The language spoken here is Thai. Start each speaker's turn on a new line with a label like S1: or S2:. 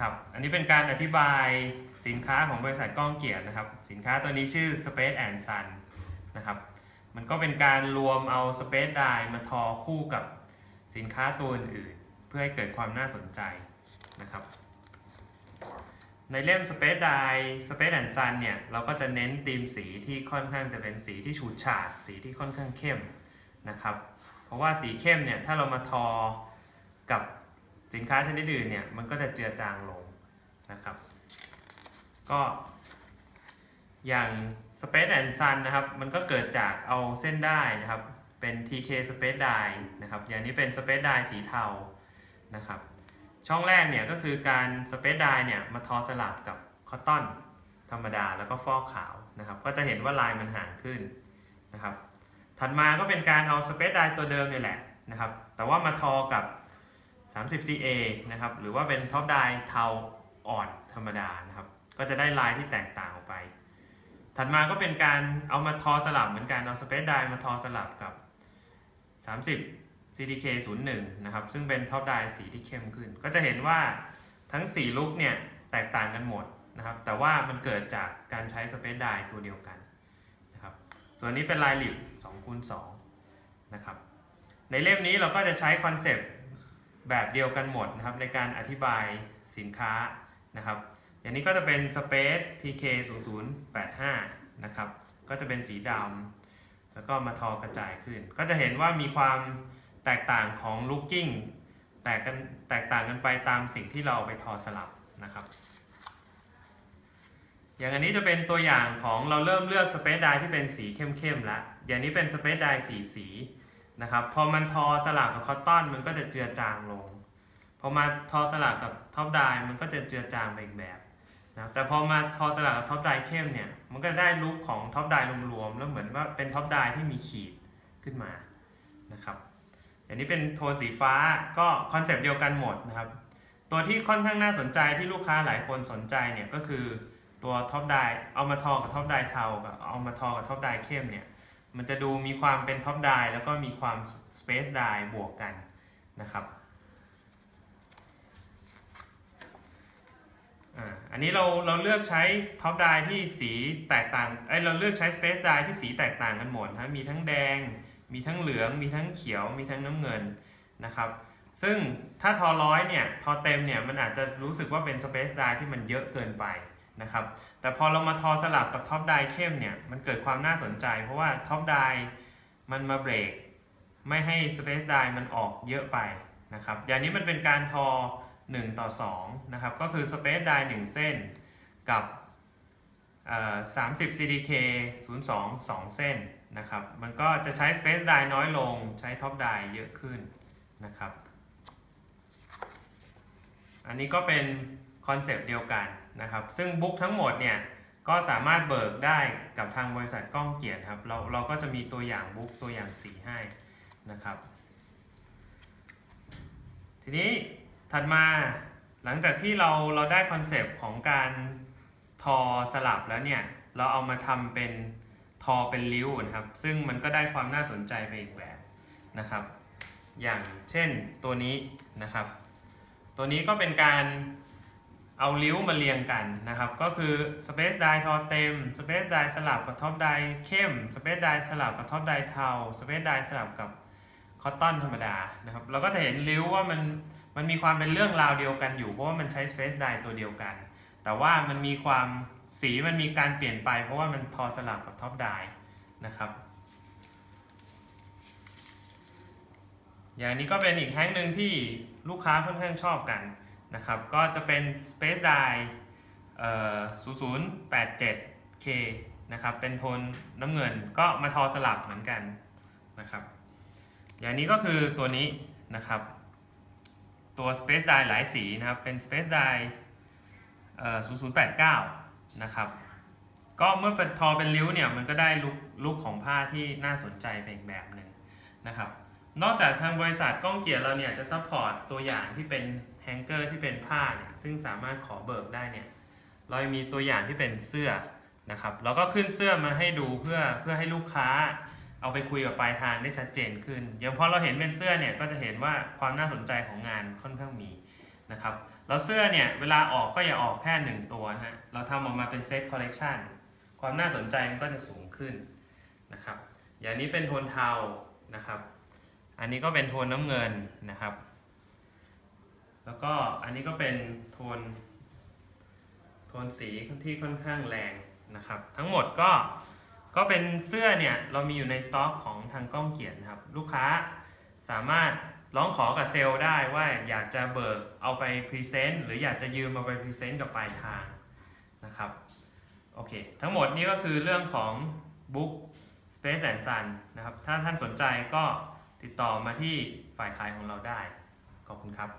S1: ครับ อันนี้เป็นการอธิบายสินค้าของบริษัทก้องเกียรตินะครับ สินค้าตัวนี้ชื่อ Space and Sun นะครับ มันก็เป็นการรวมเอา Space Dye มาทอคู่กับสินค้าตัวอื่นๆ เพื่อให้เกิดความน่าสนใจนะครับ ในเล่ม Space Dye Space and Sun เนี่ย เราก็จะเน้นธีมสีที่ค่อนข้างจะเป็นสีที่ฉูดฉาด สีที่ค่อนข้างเข้มนะครับ เพราะว่าสีเข้มเนี่ย ถ้าเรามาทอกับ สินค้าชนิดอื่นเนี่ยมันก็จะเจือจางลงนะครับ ก็อย่าง Space and Sun นะครับ มันก็เกิดจากเอาเส้นได้นะครับ เป็น TK Space Dye นะครับ อย่างนี้เป็น Space Dye สีเทานะครับ ช่องแรกเนี่ยก็คือการ Space Dye เนี่ยมาทอสลับกับคอตตอนธรรมดาแล้วก็ฟอกขาวนะครับ ก็จะเห็นว่าลายมันห่างขึ้นนะครับ ถัดมาก็เป็นการเอา Space Dye ตัวเดิมนี่แหละนะครับ แต่ว่ามาทอกับ 30CA นะครับ หรือว่าเป็นท็อปไดเทาอ่อนธรรมดานะครับ ก็จะได้ลายที่แตกต่างออกไป ถัดมาก็เป็นการเอามาทอสลับเหมือนกัน เอา Space Dye มาทอสลับกับ 30 CDK 01นะครับ ซึ่งเป็นท็อปไดสีที่เข้มขึ้น ก็จะเห็นว่าทั้ง 4 ลุกเนี่ยแตกต่างกันหมดนะครับ แต่ว่ามันเกิดจากการใช้ Space Dye ตัวเดียวกันนะครับ ส่วนนี้เป็นลายหลิบ2คูณ2นะครับ ในเล่มนี้เราก็จะใช้คอนเซปต์ แบบเดียวกันหมดนะครับในการอธิบายสินค้านะครับ อย่างนี้ก็จะเป็น Space TK 0085นะครับก็จะเป็นสีดำแล้วก็มาทอกระจายขึ้น ก็จะเห็นว่ามีความแตกต่างของ looking แตกกันแตกต่างกันไปตามสิ่งที่เราเอาไปทอสลับนะครับ อย่างอันนี้จะเป็นตัวอย่างของเราเริ่มเลือก Space Dye ที่เป็นสีเข้มๆแล้วอย่างนี้เป็น Space Dye สีสี นะครับพอมันทอสลับกับคอตตอนมันก็จะเจือจางลงพอมาทอสลับกับท็อปไดมันก็จะเจือจางไปอีกแบบนะแต่พอมาทอสลับกับท็อปไดเข้มเนี่ยมันก็ได้ลุคของท็อปไดรวมๆแล้วเหมือนว่าเป็นท็อปไดที่มีขีดขึ้นมานะครับอย่างนี้เป็นโทนสีฟ้าก็คอนเซปต์เดียวกันหมดนะครับ ตัวที่ค่อนข้างน่าสนใจที่ลูกค้าหลายคนสนใจเนี่ยก็คือตัวท็อปไดเอามาทอกับท็อปไดเทากับเอามาทอกับท็อปไดเข้มเนี่ย มันจะดูมีความเป็นท็อปไดแล้วก็มีความสเปซไดบวกกันนะครับอันนี้เราเราเลือกใช้ท็อปไดที่สีแตกต่างไอยเราเลือกใช้สเปซไดที่สีแตกต่างกันหมดนะมีทั้งแดง มีทั้งเหลือง มีทั้งเขียว มีทั้งน้ำเงินนะครับซึ่งถ้าทอร้อยเนี่ย ทอเต็มเนี่ย มันอาจจะรู้สึกว่าเป็นสเปซไดที่มันเยอะเกินไป นะครับ แต่พอเรามาทอสลับกับท็อปไดเข้มเนี่ย มันเกิดความน่าสนใจ เพราะว่าท็อปไดมันมาเบรกไม่ให้สเปซไดมันออกเยอะไปนะครับ อย่างนี้มันเป็นการทอ 1 ต่อ2นะครับ ก็คือ Space Die 1เส้นกับ30 CDK 02 2 เส้นนะครับ มันก็จะใช้ Space Die น้อยลง ใช้ Top Die เยอะขึ้นนะครับ อันนี้ก็เป็นคอนเซปต์เดียวกัน นะครับ ซึ่งบุ๊กทั้งหมดเนี่ยก็สามารถเบิกได้กับทางบริษัทก้องเกียรติครับ เราเราก็จะมีตัวอย่างบุ๊กตัวอย่างสีให้นะครับ ทีนี้ถัดมาหลังจากที่เราเราได้คอนเซปต์ของการทอสลับแล้วเนี่ยเราเอามาทำเป็นทอเป็นริ้วนะครับ ซึ่งมันก็ได้ความน่าสนใจไปอีกแบบนะครับ อย่างเช่นตัวนี้นะครับ ตัวนี้ก็เป็นการ เอาริ้วมาเรียงกันนะครับ ก็คือ Space Die ทอเต็ม Space Die สลับกับ Top Die เข้ม Space Die สลับกับ Top Die เทา Space Die สลับกับคอตตอนธรรมดานะครับเราก็จะเห็นริ้วว่ามันมันมีความเป็นเรื่องราวเดียวกันอยู่ เพราะว่ามันใช้ Space Die ตัวเดียวกัน แต่ว่ามันมีความสีมันมีการเปลี่ยนไป เพราะว่ามันทอสลับกับ Top Die นะครับอย่างนี้ก็เป็นอีกแฮงหนึ่งที่ลูกค้าค่อนข้างชอบกัน นะครับก็จะเป็น Space Die 0087K นะครับเป็นโทนน้ำเงินก็มาทอสลับเหมือนกันนะครับอย่างนี้ก็คือตัวนี้นะครับตัว Space Die หลายสีนะครับเป็น Space Die 0089 นะครับก็เมื่อเป็นทอเป็นริ้วเนี่ยมันก็ได้ลุคลุคของผ้าที่น่าสนใจไปอีกแบบหนึ่งนะครับ นอกจากทางบริษัทก้องเกียรติเราเนี่ยจะซัพพอร์ตตัวอย่างที่เป็นแฮงเกอร์ที่เป็นผ้าเนี่ยซึ่งสามารถขอเบิกได้เนี่ยเรามีตัวอย่างที่เป็นเสื้อนะครับเราก็ขึ้นเสื้อมาให้ดูเพื่อเพื่อให้ลูกค้าเอาไปคุยกับปลายทางได้ชัดเจนขึ้นอย่างพอเราเห็นเป็นเสื้อเนี่ยก็จะเห็นว่าความน่าสนใจของงานค่อนข้างมีนะครับแล้วเสื้อเนี่ยเวลาออกก็อย่าออกแค่หนึ่งตัวนะฮะเราทำออกมาเป็นเซตคอลเลกชันความน่าสนใจมันก็จะสูงขึ้นนะครับอย่างนี้เป็นโทนเทานะครับ อันนี้ก็เป็นโทนน้ำเงินนะครับ แล้วก็อันนี้ก็เป็นโทน โทนสีที่ค่อนข้างแรงนะครับ ทั้งหมดก็ก็เป็นเสื้อเนี่ยเรามีอยู่ในสต็อกของทางก้องเกียรตินะครับ ลูกค้าสามารถร้องขอกับเซลล์ได้ว่าอยากจะเบิกเอาไปพรีเซนต์หรืออยากจะยืมเอาไปพรีเซนต์กับปลายทางนะครับโอเค ทั้งหมดนี้ก็คือเรื่องของ Book Space and Sun นะครับ ถ้าท่านสนใจก็ ติดต่อมาที่ฝ่ายขายของเราได้ ขอบคุณครับ